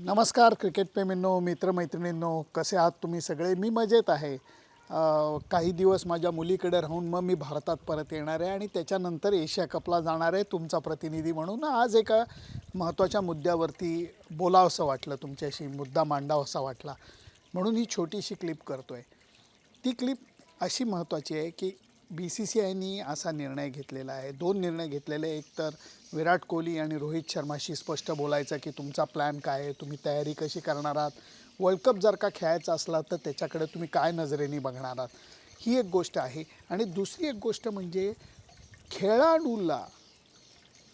नमस्कार क्रिकेटप्रेमींनो मित्रमैत्रिणींनो कसे आहात तुम्ही सगळे? मी मजेत आहे. काही दिवस माझ्या मुलीकडे राहून मग मी भारतात परत येणार आहे आणि त्याच्यानंतर एशिया कपला जाणार आहे तुमचा प्रतिनिधी म्हणून. आज एका महत्त्वाच्या मुद्द्यावरती बोलावंसं वाटलं तुमच्याशी मुद्दा मांडावासा वाटला. म्हणून ही छोटीशी क्लिप करतो आहे ती क्लिप अशी महत्त्वाची आहे की बी सी सी आयनी असा निर्णय घेतलेला आहे. दोन निर्णय घेतलेले. एक तर विराट कोहली आणि रोहित शर्माशी स्पष्ट बोलायचं की तुमचा प्लॅन काय आहे? तुम्ही तयारी कशी करणार आहात? वर्ल्ड कप जर का खेळायचा असला तर त्याच्याकडे तुम्ही काय नजरेने बघणार आहात? ही एक गोष्ट आहे. आणि दुसरी एक गोष्ट म्हणजे खेळाडूला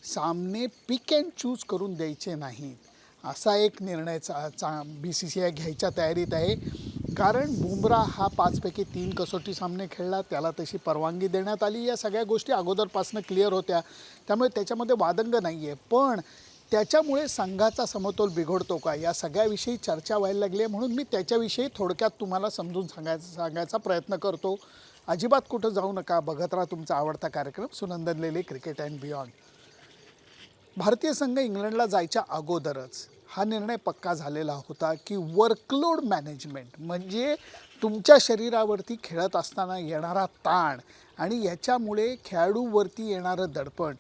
सामने पिक अँड चूज करून द्यायचे नाहीत. असा एक निर्णय चा चा बी सी सी आय घ्यायच्या तयारीत आहे. कारण बुमराह हा पाचपैकी तीन कसोटी सामने खेळला त्याला तशी परवानगी देण्यात आली. या सगळ्या गोष्टी अगोदरपासून क्लिअर होत्या. त्यामुळे त्याच्यामध्ये वादंग नाही आहे पण त्याच्यामुळे संघाचा समतोल बिघडतो का? या सगळ्याविषयी चर्चा व्हायला लागली आहे म्हणून मी त्याच्याविषयी थोडक्यात तुम्हाला समजून सांगायचा सांगायचा प्रयत्न करतो. अजिबात कुठं जाऊ नका. बघत राहा तुमचा आवडता कार्यक्रम Sunandan Lele cricket and beyond. भारतीय संघ इंग्लंडला जायच्या अगोदरच. हा निर्णय पक्का झालेला होता की वर्कलोड मॅनेजमेंट म्हणजे तुमच्या शरीरावरती खेळत असताना येणारा ताण आणि याच्यामुळे खेळाडूवरती येणारं दडपण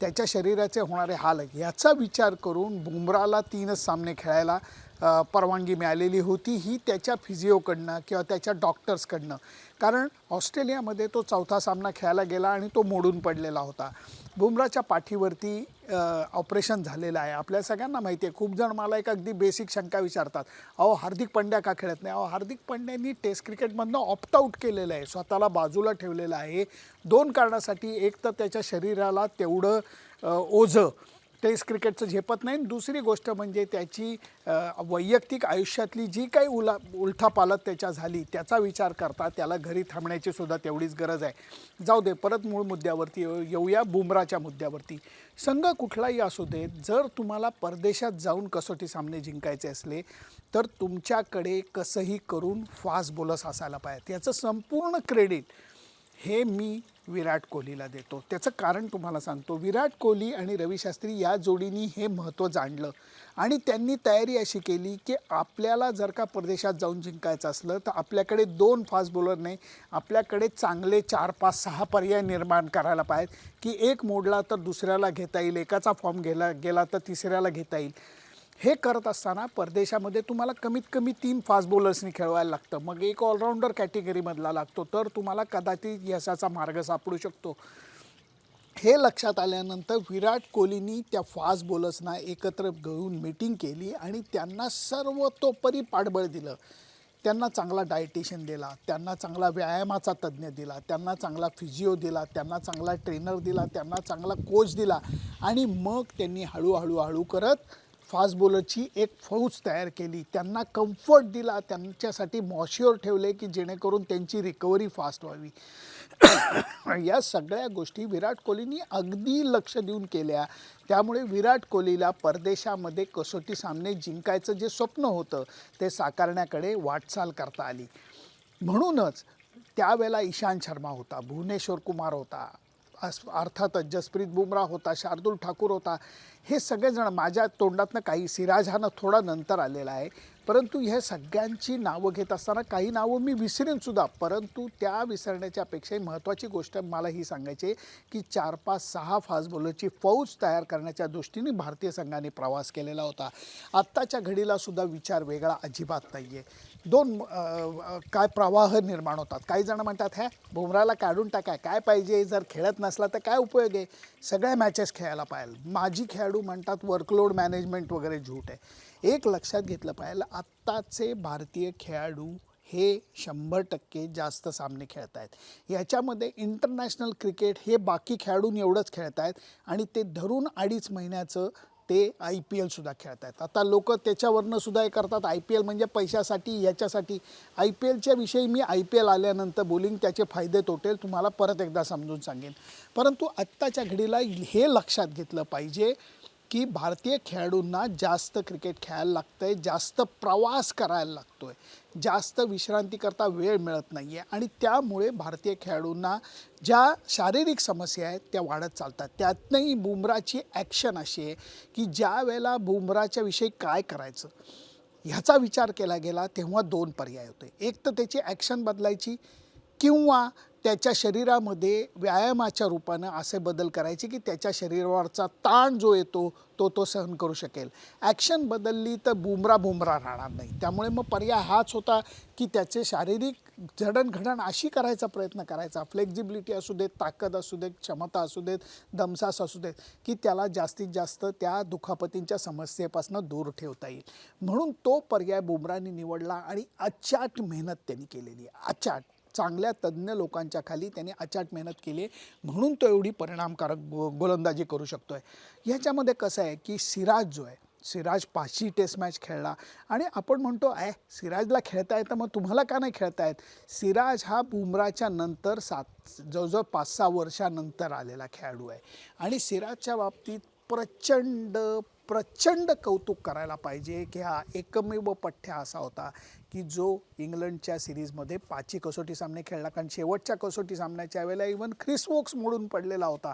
त्याच्या शरीराचे होणारे हाल याचा विचार करून बुमराला तीनच सामने खेळायला परवानगी मिळालेली होती ही त्याच्या फिजिओकडनं किंवा त्याच्या डॉक्टर्सकडनं. कारण ऑस्ट्रेलियामध्ये तो चौथा सामना खेळायला गेला आणि तो मोडून पडलेला होता. बुमराच्या पाठीवरती ऑपरेशन झालेलं आहे. आपल्या सगळ्यांना माहिती आहे खूप जण मला एक अगदी बेसिक शंका विचारतात. अहो हार्दिक पंड्या का खेळत नाही? अहो हार्दिक पंड्यांनी टेस्ट क्रिकेटमधनं ऑप्ट आऊट केलेलं आहे. स्वतःला बाजूला ठेवलेलं आहे. दोन कारणासाठी एक तर त्याच्या शरीराला तेवढं ओझं टेस्ट क्रिकेटचं झेपत नाही. दुसरी गोष्ट म्हणजे त्याची वैयक्तिक आयुष्यातली जी काही उला उलथापालत त्याच्या झाली त्याचा विचार करता त्याला घरी थांबण्याची सुद्धा तेवढीच गरज आहे. जाऊ दे परत मूळ मुद्द्यावरती येऊ- येऊया बुमराच्या मुद्द्यावरती. संघ कुठलाही असू दे जर तुम्हाला परदेशात जाऊन कसोटी सामने जिंकायचे असले तर तुमच्याकडे कसंही करून फास्ट बोलस असायला पाहिजेत. याचं संपूर्ण क्रेडिट हे मी विराट कोहलीला देतो. त्याचं कारण तुम्हाला सांगतो. विराट कोहली आणि रवी शास्त्री या जोडीनी हे महत्त्व जाणलं. आणि त्यांनी तयारी अशी केली की आपल्याला जर का परदेशात जाऊन जिंकायचं असलं तर आपल्याकडे दोन फास्ट बॉलर नाही आपल्याकडे चांगले चार पाच सहा पर्याय निर्माण करायला पाहिजेत. की एक मोडला तर दुसऱ्याला घेता येईल एकाचा फॉर्म गेला गेला तर तिसऱ्याला घेता येईल. हे करत असताना परदेशामध्ये तुम्हाला कमीत कमी तीन फास्ट बॉलर्सनी खेळवायला लागतं. मग एक ऑलराऊंडर कॅटेगरीमधला लागतो. तर तुम्हाला कदाचित यशाचा मार्ग सापडू शकतो. हे लक्षात आल्यानंतर विराट कोहलीनी त्या फास्ट बॉलर्सना एकत्र घेऊन मीटिंग केली आणि त्यांना सर्वतोपरी पाठबळ दिलं. त्यांना चांगला डायटिशियन दिला त्यांना चांगला व्यायामाचा तज्ज्ञ दिला त्यांना चांगला फिजिओ दिला त्यांना चांगला ट्रेनर दिला त्यांना चांगला कोच दिला आणि मग त्यांनी हळूहळू हळू करत फास्ट बॉलरची एक फौज तयार केली. त्यांना कम्फर्ट दिला. त्यांच्यासाठी मॉश्युअर ठेवले की जेणेकरून त्यांची रिकव्हरी फास्ट व्हावी. या सगळ्या गोष्टी विराट कोहलीनी अगदी लक्ष देऊन केल्या. त्यामुळे विराट कोहलीला परदेशामध्ये कसोटी सामने जिंकायचं जे स्वप्न होतं ते साकारण्याकडे वाटचाल करता आली. म्हणूनच त्यावेळेला ईशांत शर्मा होता भुवनेश्वर कुमार होता अर्थातच जसप्रीत बुमराह होता शार्दूल ठाकूर होता. हे सगळेजण माझ्या तोंडातनं काही सिराज हा थोडा नंतर आलेला आहे. परंतु ह्या सगळ्यांची नावं घेत असताना काही नावं मी विसरेनसुद्धा परंतु त्या विसरण्याच्या अपेक्षाही महत्त्वाची गोष्ट मला ही सांगायची आहे की चार पाच सहा फास्ट बॉलरची फौज तयार करण्याच्या दृष्टीने भारतीय संघाने प्रवास केलेला होता. आत्ताच्या घडीला सुद्धा विचार वेगळा अजिबात नाही आहे दोन काय प्रवाह निर्माण होतात. काही जण म्हणतात ह्या बुमराला काढून टाका काय पाहिजे? जर खेळत नसला तर काय उपयोग आहे? सगळ्या मॅचेस खेळायला पाहिजे माझी खेळाडू म्हणतात वर्कलोड मॅनेजमेंट वगैरे झूट आहे. एक लक्षात घेतलं पाहिजे आत्ताचे भारतीय खेळाडू हे शंभर टक्के जास्त सामने खेळत आहेत याच्यामध्ये इंटरनॅशनल क्रिकेट हे बाकी खेळाडून एवढंच खेळत आहेत आणि ते धरून अडीच महिन्याचं ते आय पी एलसुद्धा खेळत आहेत आता लोक त्याच्यावरनं सुद्धा हे करतात. आय पी एल म्हणजे पैशासाठी याच्यासाठी. आय पी एलच्या विषयी मी आय पी एल आल्यानंतर बोलिंग त्याचे फायदे तोटे तुम्हाला परत एकदा समजून सांगेन. परंतु आत्ताच्या घडीला हे लक्षात घेतलं पाहिजे की भारतीय खेळाडूंना जास्त क्रिकेट खेळायला लागतं आहे जास्त प्रवास करायला लागतो आहे जास्त विश्रांतीकरता वेळ मिळत नाही आहे आणि त्यामुळे भारतीय खेळाडूंना ज्या शारीरिक समस्या आहेत त्या वाढत चालतात. त्यातनंही बुमराची ॲक्शन अशी आहे की ज्या वेळेला बुमराच्या विषयी काय करायचं ह्याचा विचार केला गेला तेव्हा दोन पर्याय होते. एक तर त्याची ॲक्शन बदलायची किंवा त्याच्या शरीरामध्ये व्यायामाच्या रूपानं असे बदल करायचे की त्याच्या शरीरावरचा ताण जो येतो तो तो सहन करू शकेल. ॲक्शन बदलली तर बुमरा बुमरा राहणार नाही. त्यामुळे मग पर्याय हाच होता की त्याचे शारीरिक जडणघडण अशी करायचा प्रयत्न करायचा. फ्लेक्झिबिलिटी असू देत ताकद असू देत क्षमता असू देत दमसास असू देत की त्याला जास्तीत जास्त त्या दुखापतींच्या समस्येपासून दूर ठेवता येईल. म्हणून तो पर्याय बुमराने निवडला आणि अचाट मेहनत त्यांनी केलेली आहे. अचाट. चांगल्या तज्ज्ञ लोकांच्या खाली त्यांनी अचाट मेहनत केली आहे. म्हणून तो एवढी परिणामकारक गो गोलंदाजी करू शकतो आहे ह्याच्यामध्ये कसं आहे की सिराज जो आहे सिराज पाचशी टेस्ट मॅच खेळला. आणि आपण म्हणतो आहे सिराजला खेळता येतं मग तुम्हाला का नाही खेळता येत? सिराज हा बुमराच्या नंतर सात जवळजवळ पाच सहा वर्षानंतर आलेला खेळाडू आहे. आणि सिराजच्या बाबतीत प्रचंड प्रचंड कौतुक करायला पाहिजे की हा एकमेव पठ्य असा होता की जो इंग्लंडच्या सिरीजमध्ये पाचही कसोटी सामने खेळला कारण शेवटच्या कसोटी सामन्याच्या वेळेला इव्हन ख्रिस वोक्स मोडून पडलेला होता.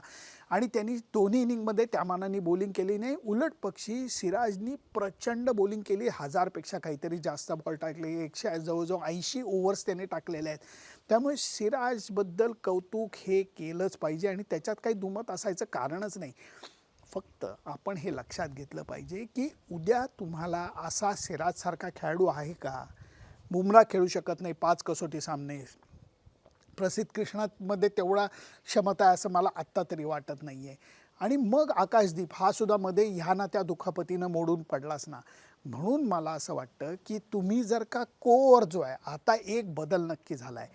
आणि त्यांनी दोन्ही इनिंगमध्ये त्या मानाने बॉलिंग केली नाही उलट पक्षी सिराजनी प्रचंड बॉलिंग केली हजारपेक्षा काहीतरी जास्त बॉल टाकले एकशे जवळजवळ ऐंशी ओव्हर्स त्याने टाकलेले आहेत. त्यामुळे सिराजबद्दल कौतुक हे केलंच पाहिजे आणि त्याच्यात काही दुमत असायचं कारणच नाही. फक्त आपण हे लक्षात घेतलं पाहिजे की उद्या तुम्हाला असा सिराजसारखा खेळाडू आहे का? बुमरा खेळू शकत नाही पाच कसोटी सामने. प्रसिद्ध कृष्णामध्ये तेवढा क्षमता आहे असं मला आत्ता तरी वाटत नाही आहे आणि मग आकाशदीप हा सुद्धा मध्ये ह्या ना त्या दुखापतीनं मोडून पडलाच ना. म्हणून मला असं वाटतं की तुम्ही जर का कोर जो आहे आता एक बदल नक्की झाला आहे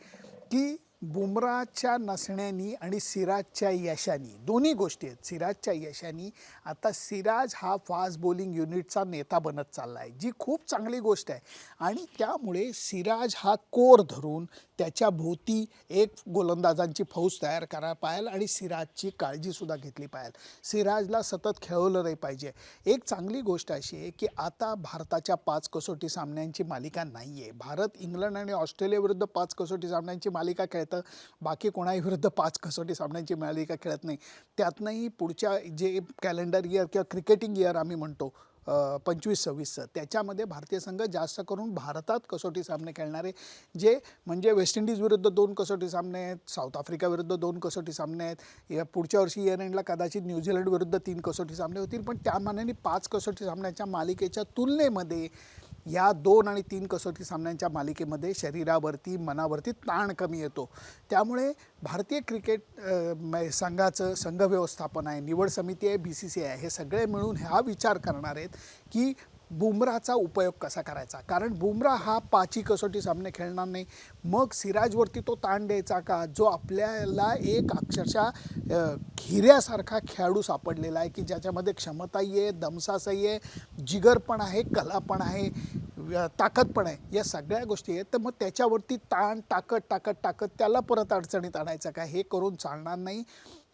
की बुमराच्या नसण्यानी आणि सिराजच्या यशानी. दोन्ही गोष्टी आहेत. सिराजच्या यशानी. आता सिराज हा फास्ट बॉलिंग युनिटचा नेता बनत चालला आहे जी खूप चांगली गोष्ट आहे. आणि त्यामुळे सिराज हा कोर धरून त्याच्या भोवती एक गोलंदाजांची फौज तयार करायला पाहिजे आणि सिराजची काळजीसुद्धा घेतली पाहिजे सिराजला सतत खेळवलं नाही पाहिजे. एक चांगली गोष्ट अशी आहे की आता भारताच्या पाच कसोटी सामन्यांची मालिका नाही आहे भारत इंग्लंड आणि ऑस्ट्रेलियाविरुद्ध पाच कसोटी सामन्यांची मालिका खेळतं. बाकी कोणाही विरुद्ध पाच कसोटी सामन्यांची मालिका खेळत नाही. त्यातनंही पुढच्या जे कॅलेंडर इयर किंवा क्रिकेटिंग इयर आम्ही म्हणतो पंचवीस सव्वीसचं त्याच्यामध्ये भारतीय संघ जास्त करून भारतात कसोटी सामने खेळणारे जे म्हणजे वेस्ट इंडिज विरुद्ध दोन कसोटी सामने आहेत साऊथ आफ्रिका विरुद्ध दोन कसोटी सामने आहेत या पुढच्या वर्षी इयर एंडला कदाचित न्यूझीलंड विरुद्ध तीन कसोटी सामने होतील पण त्या मानाने पाच कसोटी सामन्याच्या मालिकेच्या तुलनेमध्ये या दोन आणि तीन कसोटी सामन्यांच्या मालिकेमध्ये शरीरावरती मनावरती ताण कमी येतो. त्यामुळे भारतीय क्रिकेट म- संघाचं संघ व्यवस्थापन आहे निवड समिती आहे बी सी सी आहे हे सगळे मिळून हा विचार करणार आहेत की बुमराचा उपयोग कसा करायचा? कारण बुमरा हा पाची कसोटी सामने खेळणार नाही. मग सिराजवरती तो ताण द्यायचा का? जो आपल्याला एक अक्षरशः हिऱ्यासारखा खेळाडू सापडलेला आहे की ज्याच्यामध्ये क्षमताही आहे दमसासही आहे जिगर पण आहे कला पण आहे ताकद पण आहे या सगळ्या गोष्टी आहेत. तर मग त्याच्यावरती ताण टाकत टाकत टाकत त्याला परत अडचणीत आणायचं का? हे करून चालणार नाही.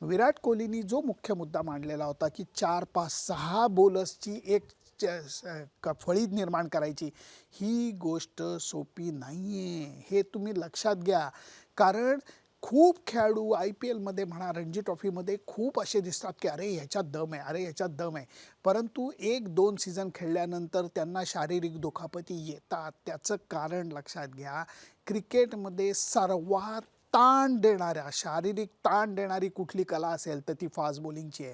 विराट कोहलीनी जो मुख्य मुद्दा मांडलेला होता की चार पाच सहा बोलर्सची एक च- फळी निर्माण करायची. ही गोष्ट सोपी नाही आहे हे तुम्ही लक्षात घ्या. कारण खूप खेळाडू आय पी एलमध्ये म्हणा रणजी ट्रॉफीमध्ये खूप असे दिसतात की अरे ह्याच्यात दम आहे अरे ह्याच्यात दम आहे. परंतु एक दोन सीझन खेळल्यानंतर त्यांना शारीरिक दुखापती येतात. त्याचं कारण लक्षात घ्या. क्रिकेटमध्ये सर्वात ताण देणाऱ्या शारीरिक ताण देणारी कुठली कला असेल तर ती फास्ट बॉलिंगची आहे.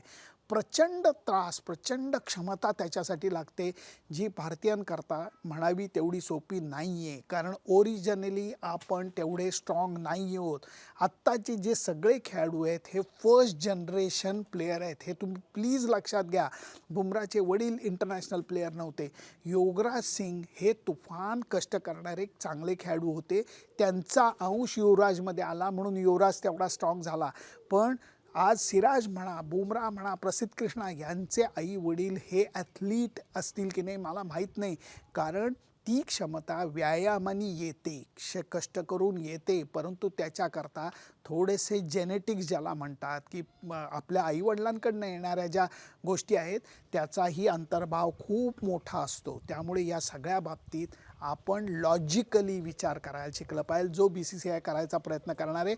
प्रचंड त्रास प्रचंड क्षमता त्याच्यासाठी लागते. जी भारतीयांकरता म्हणावी तेवढी सोपी नाही आहे कारण ओरिजिनली आपण तेवढे स्ट्रॉंग नाही आहोत आत्ताचे जे सगळे खेळाडू आहेत हे फर्स्ट जनरेशन प्लेयर आहेत. हे तुम्ही प्लीज लक्षात घ्या. बुमराचे वडील इंटरनॅशनल प्लेयर नव्हते. योगराज सिंग हे तुफान कष्ट करणारे चांगले खेळाडू होते. त्यांचा अंश युवराजमध्ये आला म्हणून युवराज तेवढा स्ट्रॉंग झाला. पण आज सिराज म्हणा बुमरा म्हणा प्रसिद्ध कृष्णा यांचे आई वडील हे ॲथलीट असतील की नाही मला माहीत नाही. कारण ती क्षमता व्यायामाने येते क्ष कष्ट करून येते. परंतु त्याच्याकरता थोडेसे जेनेटिक्स ज्याला म्हणतात की आपल्या आईवडिलांकडनं येणाऱ्या ज्या गोष्टी आहेत त्याचाही अंतर्भाव खूप मोठा असतो. त्यामुळे या सगळ्या बाबतीत आपण लॉजिकली विचार करायला शिकलं पाहिजे. जो बी सी सी आय करायचा प्रयत्न करणार आहे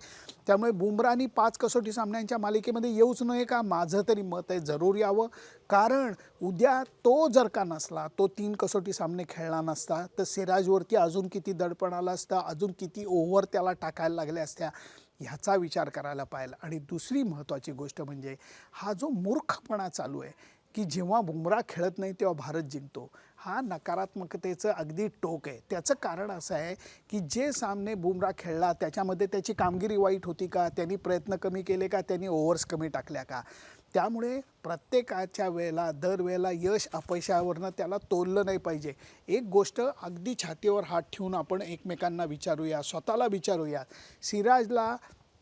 त्यामुळे बुमरानी पाच कसोटी सामन्यांच्या मालिकेमध्ये येऊच नये का? माझं तरी मत आहे जरूर यावं. कारण उद्या तो जर का नसला तो तीन कसोटी सामने खेळला नसता तर सिराजवरती अजून किती दडपण आलं असतं अजून किती ओव्हर त्याला टाकायला लागल्या असत्या ह्याचा विचार करायला पाहिजे आणि दुसरी महत्त्वाची गोष्ट म्हणजे हा जो मूर्खपणा चालू आहे की जेव्हा बुमरा खेळत नाही तेव्हा भारत जिंकतो. हा नकारात्मकतेचं अगदी टोक आहे. त्याचं कारण असं आहे की जे सामने बुमरा खेळला त्याच्यामध्ये त्याची कामगिरी वाईट होती का? त्यांनी प्रयत्न कमी केले का? त्यांनी ओव्हर्स कमी टाकल्या का? त्यामुळे प्रत्येकाच्या वेळेला दरवेळेला यश अपयशावरनं त्याला तोललं नाही पाहिजे. एक गोष्ट अगदी छातीवर हात ठेवून आपण एकमेकांना विचारूया स्वतःला विचारूया. सिराजला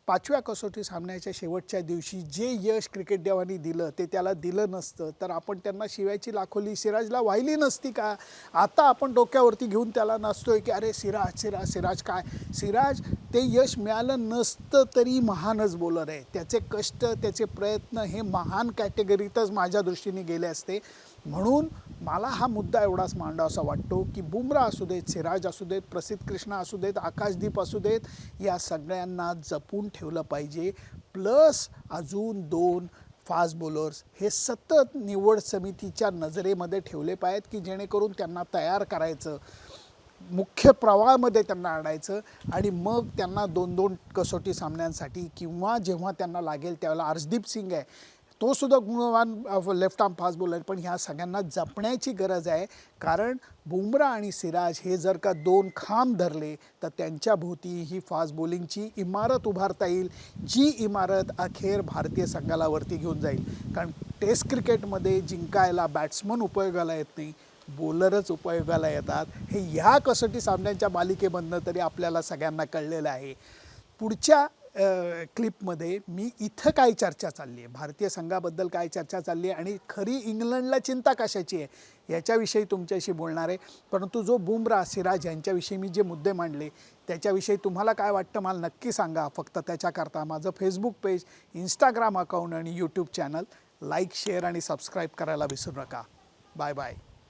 पाचव्या कसोटी सामन्याच्या शेवटच्या दिवशी जे यश क्रिकेट देवानी दिलं ते त्याला दिलं नसतं. तर आपण त्यांना शिवायची लाखोली सिराजला वाहिली नसती का? आता आपण डोक्यावरती घेऊन त्याला नसतोय की अरे सिराज सिराज सिराज काय? सिराज ते यश मिळालं नसतं तरी महानच बॉलर आहे. त्याचे कष्ट त्याचे प्रयत्न हे महान कॅटेगरीतच माझ्या दृष्टीने गेले असते. म्हणून मला हा मुद्दा एवढाच मांडावासा वाटतो की बुमरा असू देत सिराज असू देत प्रसिद्ध कृष्णा असू देत आकाशदीप असू देत या सगळ्यांना जपून ठेवलं पाहिजे. प्लस अजून दोन फास्ट बॉलर्स हे सतत निवड समितीच्या नजरेमध्ये ठेवले पाहिजेत की जेणेकरून त्यांना तयार करायचं. मुख्य प्रवाहामध्ये त्यांना आणायचं आणि मग त्यांना दोन दोन कसोटी सामन्यांसाठी किंवा जेव्हा त्यांना लागेल त्यावेळेला अर्जदीप सिंग आहे तो सुद्धा गुणवान लेफ्ट आर्म फास्ट बॉलर पण ह्या सगळ्यांना जपण्याची गरज आहे. कारण बुमरा आणि सिराज हे जर का दोन खांब धरले तर त्यांच्या भोवती ही फास्ट बॉलिंगची इमारत उभारता येईल जी इमारत अखेर भारतीय संघाला वरती घेऊन जाईल. कारण टेस्ट क्रिकेटमध्ये जिंकायला बॅट्समन उपयोगाला येत नाही. बोलरच उपयोगाला येतात. हे ह्या कसोटी सामन्यांच्या मालिकेमधनं तरी आपल्याला सगळ्यांना कळलेलं आहे. पुढच्या क्लिपमध्ये मी इथं काय चर्चा चालली आहे? भारतीय संघाबद्दल काय चर्चा चालली आहे? आणि खरी इंग्लंडला चिंता कशाची आहे? याच्याविषयी तुमच्याशी बोलणार आहे. परंतु जो बुमरा सिराज यांच्याविषयी मी जे मुद्दे मांडले त्याच्याविषयी तुम्हाला काय वाटतं मला नक्की सांगा. फक्त त्याच्याकरता माझं फेसबुक पेज इंस्टाग्राम अकाउंट आणि यूट्यूब चॅनल लाईक शेअर आणि सबस्क्राईब करायला विसरू नका. Bye bye